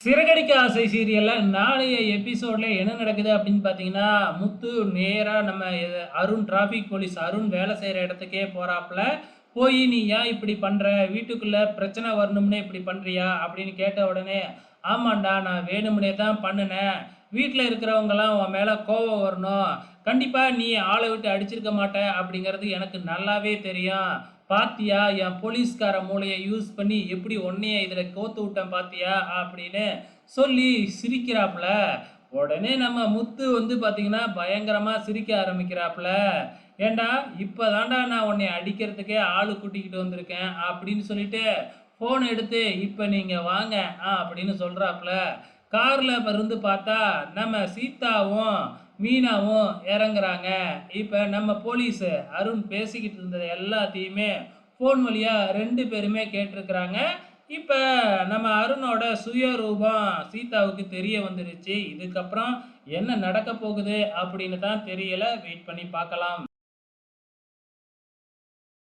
சிறகடிக்க ஆசை சீரியலில் நாளைய எபிசோட்ல என்ன நடக்குது அப்படின்னு பார்த்தீங்கன்னா முத்து நேராக நம்ம அருண் டிராஃபிக் போலீஸ் அருண் வேலை செய்கிற இடத்துக்கே போகிறாப்புல போய் நீ ஏன் இப்படி பண்ணுற வீட்டுக்குள்ளே பிரச்சனை வரணும்னே இப்படி பண்ணுறியா அப்படின்னு கேட்ட உடனே ஆமாண்டா நான் வேணும்னே தான் பண்ணினேன். வீட்டில் இருக்கிறவங்கலாம் உன் மேலே கோபம் வரணும். கண்டிப்பாக நீ ஆளை விட்டு அடிச்சிருக்க மாட்ட அப்படிங்கிறது எனக்கு நல்லாவே தெரியும். பாத்தியா என் போலீஸ்கார மூளையை யூஸ் பண்ணி எப்படி உன்னைய இதில் கோத்து விட்டேன் பாத்தியா அப்படின்னு சொல்லி சிரிக்கிறாப்புல. உடனே நம்ம முத்து வந்து பார்த்தீங்கன்னா பயங்கரமாக சிரிக்க ஆரம்பிக்கிறாப்புல. ஏண்டா இப்போ தாண்டா நான் உன்னை அடிக்கிறதுக்கே ஆள் கூட்டிக்கிட்டு வந்திருக்கேன் அப்படின்னு சொல்லிட்டு ஃபோன் எடுத்து இப்போ நீங்கள் வாங்க ஆ அப்படின்னு சொல்கிறாப்புல காரில் இருந்து பார்த்தா நம்ம சீதாவும் மீனாவும் இறங்குறாங்க. இப்போ நம்ம போலீஸ் அருண் பேசிக்கிட்டு இருந்தது எல்லாத்தையுமே ஃபோன் வழியாக ரெண்டு பேருமே கேட்டிருக்கிறாங்க. இப்போ நம்ம அருணோட சுயரூபம் சீதாவுக்கு தெரிய வந்துருச்சு. இதுக்கப்புறம் என்ன நடக்க போகுது அப்படின்னு தான் தெரியலை. வெயிட் பண்ணி பார்க்கலாம்.